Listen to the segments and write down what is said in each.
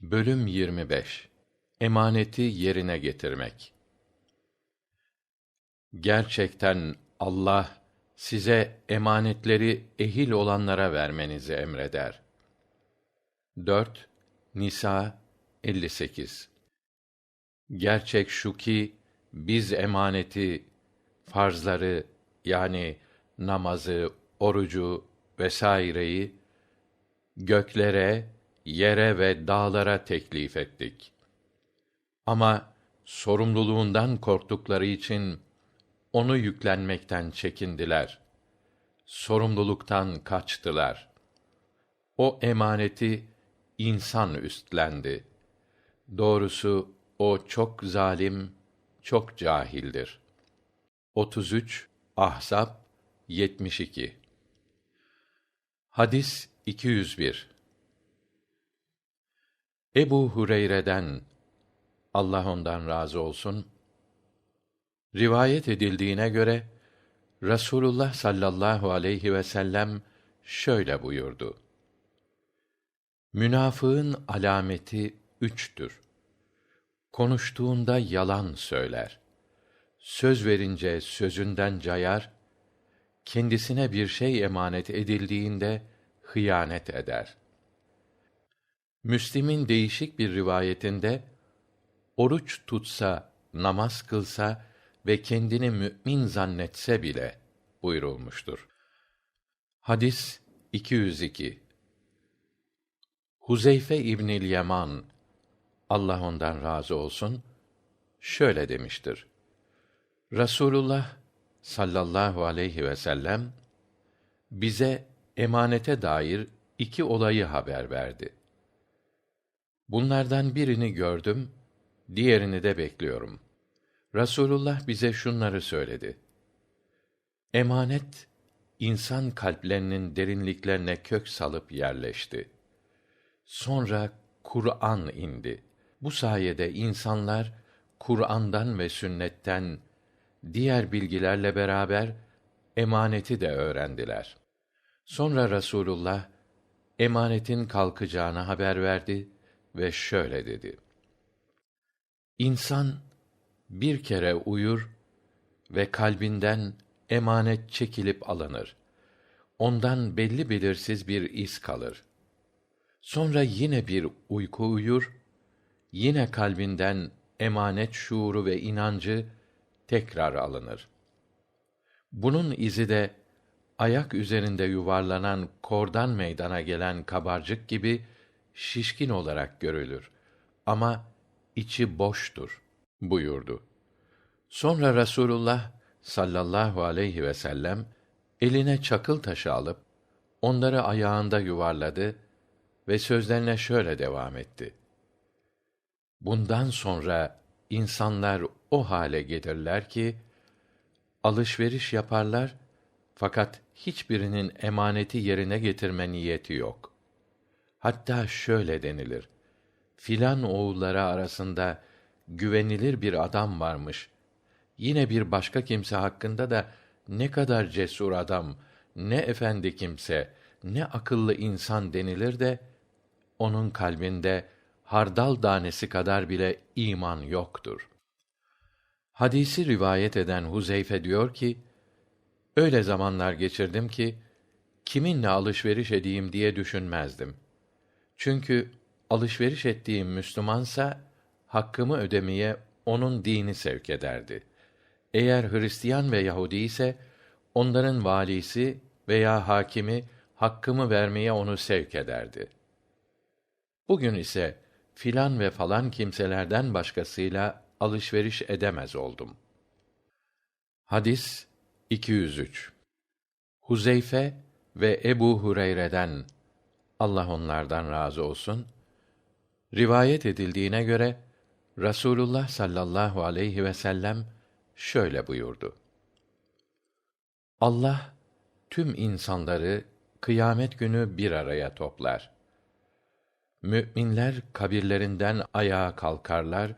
Bölüm 25 Emaneti yerine getirmek. Gerçekten Allah size emanetleri ehil olanlara vermenizi emreder. 4 Nisa 58 Gerçek şu ki biz emaneti farzları yani namazı, orucu vesaireyi göklere, yere ve dağlara teklif ettik. Ama sorumluluğundan korktukları için onu yüklenmekten çekindiler. Sorumluluktan kaçtılar. O emaneti insan üstlendi. Doğrusu o çok zalim, çok cahildir. 33 Ahzab 72 Hadis 201 Ebu Hureyre'den Allah ondan razı olsun rivayet edildiğine göre Rasulullah sallallahu aleyhi ve sellem şöyle buyurdu. Münafığın alameti üçtür. Konuştuğunda yalan söyler. Söz verince sözünden cayar, kendisine bir şey emanet edildiğinde hıyanet eder. Müslim'in değişik bir rivayetinde oruç tutsa, namaz kılsa ve kendini mü'min zannetse bile buyurulmuştur. Hadis 202 Huzeyfe İbnül Yaman Allah ondan razı olsun şöyle demiştir. Rasulullah sallallahu aleyhi ve sellem bize emanete dair iki olayı haber verdi. Bunlardan birini gördüm, diğerini de bekliyorum. Rasulullah bize şunları söyledi. Emanet insan kalplerinin derinliklerine kök salıp yerleşti. Sonra Kur'an indi. Bu sayede insanlar Kur'an'dan ve sünnetten diğer bilgilerle beraber emaneti de öğrendiler. Sonra Rasulullah emanetin kalkacağını haber verdi ve şöyle dedi: İnsan bir kere uyur ve kalbinden emanet çekilip alınır. Ondan belli belirsiz bir iz kalır. Sonra yine bir uyku uyur, yine kalbinden emanet şuuru ve inancı tekrar alınır. Bunun izi de ayak üzerinde yuvarlanan kordan meydana gelen kabarcık gibi şişkin olarak görülür ama içi boştur buyurdu. Sonra Rasulullah sallallahu aleyhi ve sellem eline çakıl taşı alıp onları ayağında yuvarladı ve sözlerine şöyle devam etti. Bundan sonra insanlar o hale gelirler ki alışveriş yaparlar fakat hiçbirinin emaneti yerine getirme niyeti yok. Hatta şöyle denilir: Filan oğulları arasında güvenilir bir adam varmış. Yine bir başka kimse hakkında da ne kadar cesur adam, ne efendi kimse, ne akıllı insan denilir de onun kalbinde hardal tanesi kadar bile iman yoktur. Hadisi rivayet eden Huzeyfe diyor ki, öyle zamanlar geçirdim ki, kiminle alışveriş edeyim diye düşünmezdim. Çünkü alışveriş ettiğim Müslümansa, hakkımı ödemeye onun dini sevk ederdi. Eğer Hristiyan ve Yahudi ise, onların valisi veya hakimi hakkımı vermeye onu sevk ederdi. Bugün ise filan ve falan kimselerden başkasıyla alışveriş edemez oldum. Hadis 203 Huzeyfe ve Ebu Hureyre'den Allah onlardan razı olsun rivayet edildiğine göre Rasulullah sallallahu aleyhi ve sellem şöyle buyurdu. Allah tüm insanları kıyamet günü bir araya toplar. Mü'minler kabirlerinden ayağa kalkarlar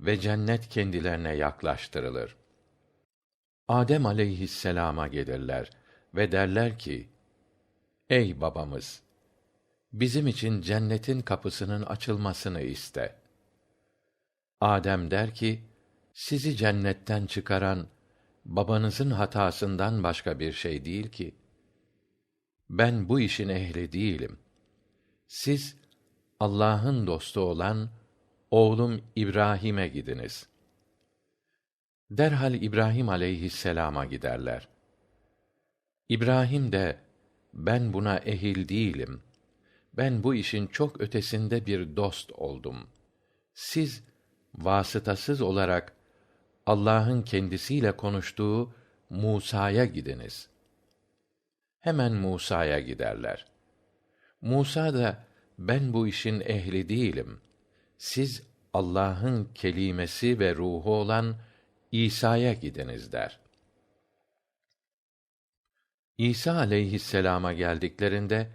ve cennet kendilerine yaklaştırılır. Adem aleyhisselama gelirler ve derler ki: Ey babamız! bizim için cennetin kapısının açılmasını iste. Adem der ki, sizi cennetten çıkaran babanızın hatasından başka bir şey değil ki. Ben bu işin ehli değilim. Siz Allah'ın dostu olan oğlum İbrahim'e gidiniz. Derhal İbrahim aleyhisselama giderler. İbrahim de ben ehil ehil değilim. Ben bu işin çok ötesinde bir dost oldum. Siz vasıtasız olarak Allah'ın kendisiyle konuştuğu Musa'ya gidiniz. Hemen Musa'ya giderler. Musa da ben bu işin ehli değilim. Siz Allah'ın kelimesi ve ruhu olan İsa'ya gidiniz der. İsa aleyhisselama geldiklerinde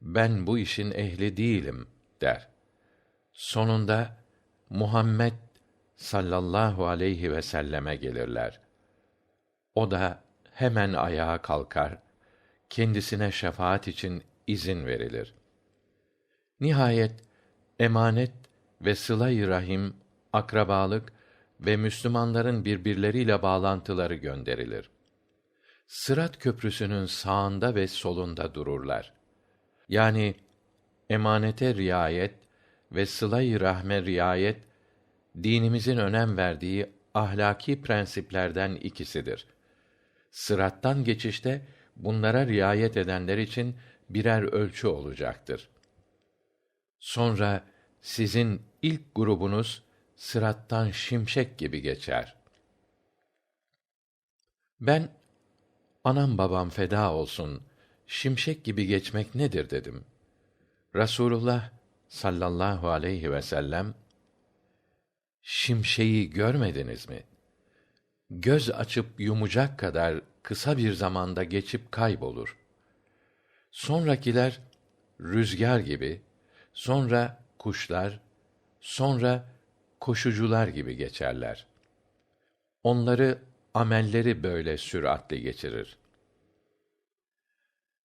ben bu işin ehli değilim der. Sonunda Muhammed sallallahu aleyhi ve selleme gelirler. O da hemen ayağa kalkar, kendisine şefaat için izin verilir. Nihayet emanet ve sıla-i rahim, akrabalık ve Müslümanların birbirleriyle bağlantıları gönderilir. Sırat köprüsünün sağında ve solunda dururlar. Yani emanete riayet ve sıla-i rahme riayet dinimizin önem verdiği ahlaki prensiplerden ikisidir. Sırattan geçişte bunlara riayet edenler için birer ölçü olacaktır. Sonra sizin ilk grubunuz sırattan şimşek gibi geçer. Ben anam babam feda olsun şimşek gibi geçmek nedir dedim. Rasulullah sallallahu aleyhi ve sellem şimşeği görmediniz mi? Göz açıp yumacak kadar kısa bir zamanda geçip kaybolur. Sonrakiler rüzgar gibi, sonra kuşlar, sonra koşucular gibi geçerler. Onları amelleri böyle süratli geçirir.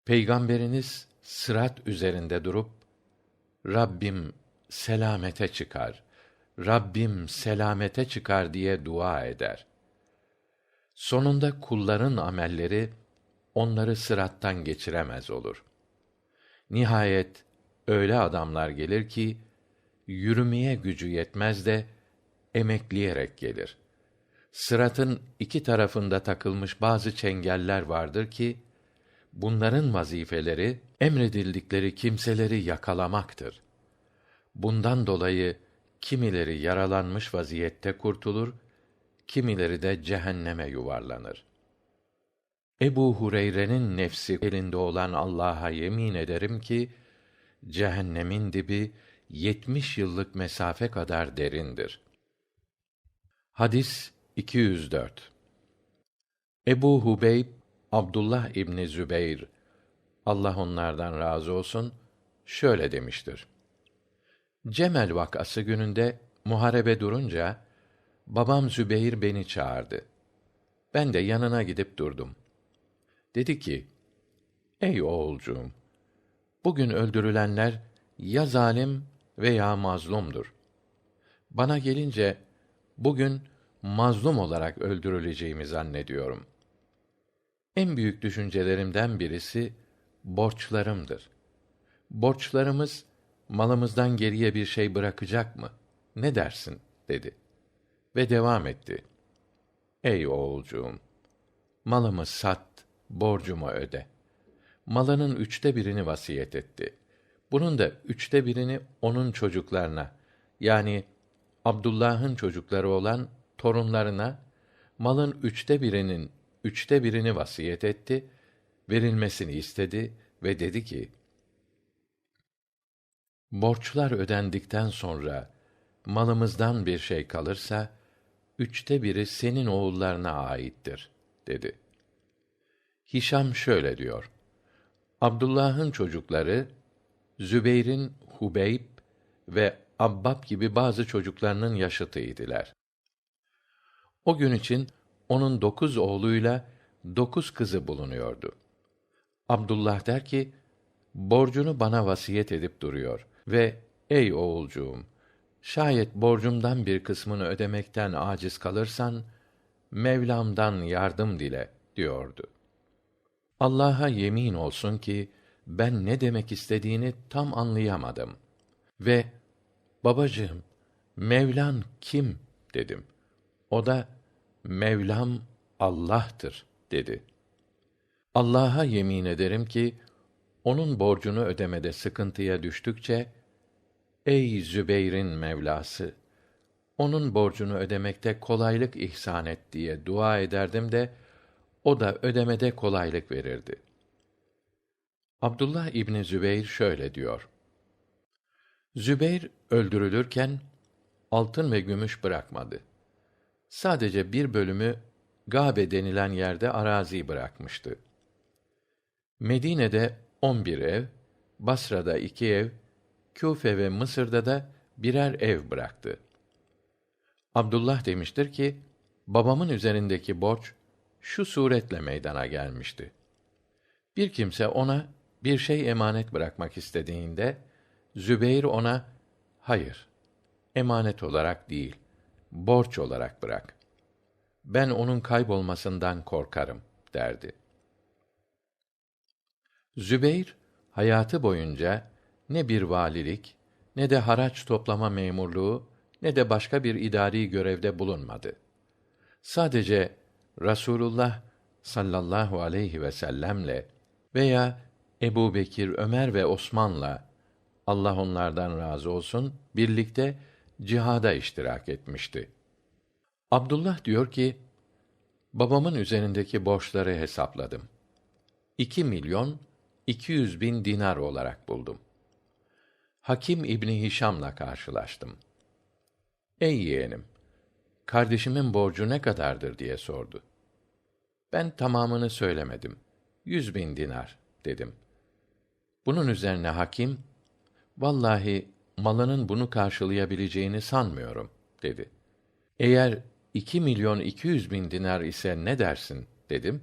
Peygamberiniz sırat üzerinde durup Rabbim selamete çıkar. Rabbim selamete çıkar diye dua eder. Sonunda kulların amelleri onları sırattan geçiremez olur. Nihayet öyle adamlar gelir ki yürümeye gücü yetmez de emekleyerek gelir. Sıratın iki tarafında takılmış bazı çengeller vardır ki bunların vazifeleri emredildikleri kimseleri yakalamaktır. Bundan dolayı kimileri yaralanmış vaziyette kurtulur, kimileri de cehenneme yuvarlanır. Ebu Hureyre'nin nefsi elinde olan Allah'a yemin ederim ki cehennemin dibi yetmiş yıllık mesafe kadar derindir. Hadis 204 Ebu Hubeyb Abdullah İbni Zübeyr Allah onlardan razı olsun şöyle demiştir. Cemel vakası gününde muharebe durunca babam Zübeyir beni çağırdı. Ben de yanına gidip durdum. Dedi ki: Ey oğulcuğum, bugün öldürülenler ya zalim veya mazlumdur. Bana gelince bugün mazlum olarak öldürüleceğimi zannediyorum. En büyük düşüncelerimden birisi borçlarımdır. Borçlarımız malımızdan geriye bir şey bırakacak mı? Ne dersin? dedi. Ve devam etti. Ey oğulcuğum! Malımı sat, borcumu öde. Malının üçte birini vasiyet etti. Bunun da üçte birini onun çocuklarına, yani Abdullah'ın çocukları olan torunlarına, malın üçte birinin üçte birini vasiyet etti, verilmesini istedi ve dedi ki, Borçlar ödendikten sonra malımızdan bir şey kalırsa üçte biri senin oğullarına aittir dedi. Hişam şöyle diyor. Abdullah'ın çocukları Zübeyr'in Hubeyb ve Abbab gibi bazı çocuklarının yaşıtıydılar. O gün için onun dokuz oğluyla dokuz kızı bulunuyordu. Abdullah der ki, borcunu bana vasiyet edip duruyor ve ey oğulcuğum, şayet borcumdan bir kısmını ödemekten aciz kalırsan, Mevlam'dan yardım dile, diyordu. Allah'a yemin olsun ki, ben ne demek istediğini tam anlayamadım. Ve, babacığım, Mevlan kim? dedim. O da, Mevlam Allah'tır, dedi. Allah'a yemin ederim ki, onun borcunu ödemede sıkıntıya düştükçe, ey Zübeyr'in Mevlası, onun borcunu ödemekte kolaylık ihsan et diye dua ederdim de, o da ödemede kolaylık verirdi. Abdullah İbni Zübeyr şöyle diyor. Zübeyr öldürülürken, altın ve gümüş bırakmadı. Sadece bir bölümü Gabe denilen yerde arazi bırakmıştı. Medine'de on bir ev, Basra'da iki ev, Küfe ve Mısır'da da birer ev bıraktı. Abdullah demiştir ki, babamın üzerindeki borç şu suretle meydana gelmişti. Bir kimse ona bir şey emanet bırakmak istediğinde, Zübeyir ona, hayır, emanet olarak değil, borç olarak bırak. Ben onun kaybolmasından korkarım, derdi. Zübeyr, hayatı boyunca ne bir valilik, ne de haraç toplama memurluğu, ne de başka bir idari görevde bulunmadı. Sadece Rasulullah sallallahu aleyhi ve sellemle veya Ebu Bekir, Ömer ve Osman'la Allah onlardan razı olsun birlikte cihada iştirak etmişti. Abdullah diyor ki, babamın üzerindeki borçları hesapladım. İki milyon iki yüz bin dinar olarak buldum. Hakim İbni Hişam'la karşılaştım. Ey yeğenim, kardeşimin borcu ne kadardır diye sordu. Ben tamamını söylemedim. Yüz bin dinar dedim. Bunun üzerine hakim, vallahi malının bunu karşılayabileceğini sanmıyorum dedi. Eğer iki milyon iki yüz bin dinar ise ne dersin dedim.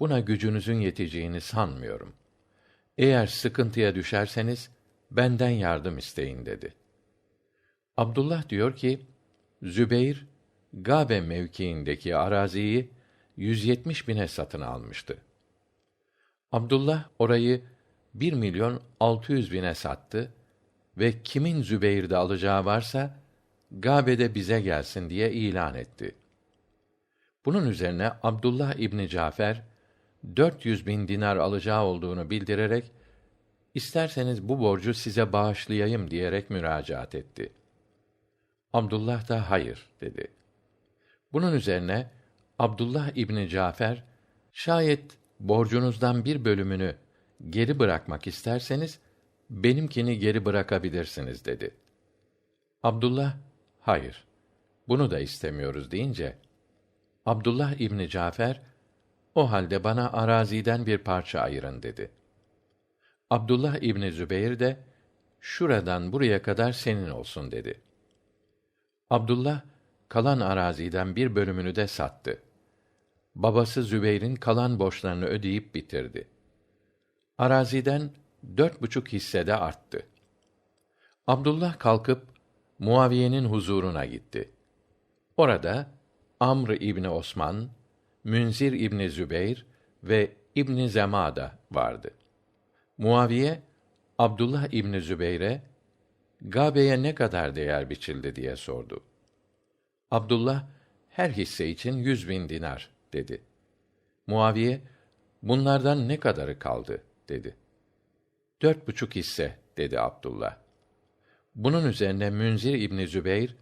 Buna gücünüzün yeteceğini sanmıyorum. Eğer sıkıntıya düşerseniz benden yardım isteyin dedi. Abdullah diyor ki Zübeyr Gabe mevkiindeki araziyi 170 bine satın almıştı. Abdullah orayı bir milyon altı yüz bine sattı ve kimin Zübeyr'de alacağı varsa Gabe'de bize gelsin diye ilan etti. Bunun üzerine Abdullah İbni Cafer 400 bin dinar alacağı olduğunu bildirerek isterseniz bu borcu size bağışlayayım diyerek müracaat etti. Abdullah da hayır dedi. Bunun üzerine Abdullah İbni Cafer şayet borcunuzdan bir bölümünü geri bırakmak isterseniz benimkini geri bırakabilirsiniz dedi. Abdullah hayır bunu da istemiyoruz deyince Abdullah İbni Cafer o halde bana araziden bir parça ayırın dedi. Abdullah İbni Zübeyr de şuradan buraya kadar senin olsun dedi. Abdullah kalan araziden bir bölümünü de sattı. Babası Zübeyr'in kalan borçlarını ödeyip bitirdi. Araziden dört buçuk hissede arttı. Abdullah kalkıp Muaviye'nin huzuruna gitti. Orada Amr İbni Osman, Münzir İbni Zübeyr ve İbni Zemada vardı. Muaviye Abdullah İbni Zübeyr'e Gabe'ye ne kadar değer biçildi diye sordu. Abdullah her hisse için yüz bin dinar dedi. Muaviye bunlardan ne kadarı kaldı dedi. Dört buçuk hisse dedi Abdullah. Bunun üzerine Münzir İbni Zübeyr,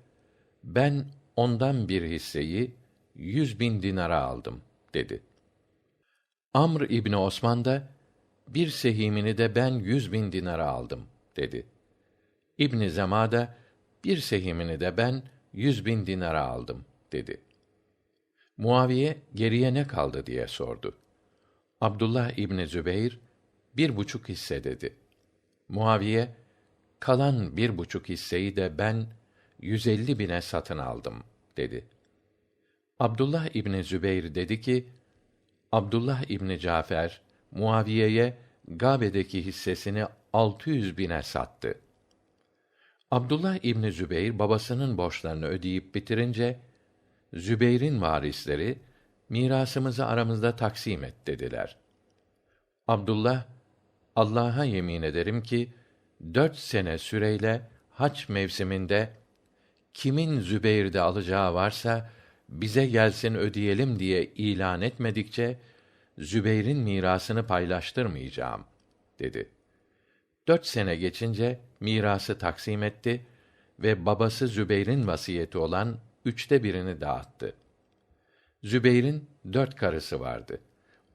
ben ondan bir hisseyi yüz bin dinara aldım dedi. Amr İbni Osman da bir sehimini de ben yüz bin dinara aldım dedi. İbn Zemada bir sehimini de ben yüz bin dinara aldım dedi. Muaviye geriye ne kaldı diye sordu. Abdullah İbni Zübeyr bir buçuk hisse dedi. Muaviye kalan bir buçuk hisseyi de ben yüz elli bine satın aldım dedi. Abdullah İbni Zübeyr dedi ki, Abdullah İbni Cafer, Muaviye'ye Gabe'deki hissesini 600 bine sattı. Abdullah İbni Zübeyr babasının borçlarını ödeyip bitirince Zübeyr'in varisleri mirasımızı aramızda taksim et dediler. Abdullah Allah'a yemin ederim ki dört sene süreyle haç mevsiminde kimin Zübeyr'de alacağı varsa bize gelsin ödeyelim diye ilan etmedikçe Zübeyr'in mirasını paylaştırmayacağım dedi. Dört sene geçince mirası taksim etti ve babası Zübeyr'in vasiyeti olan üçte birini dağıttı. Zübeyr'in dört karısı vardı.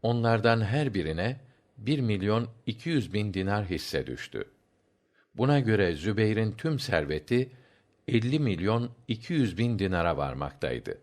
Onlardan her birine bir milyon iki yüz bin dinar hisse düştü. Buna göre Zübeyr'in tüm serveti 50 milyon 200 bin dinara varmaktaydı.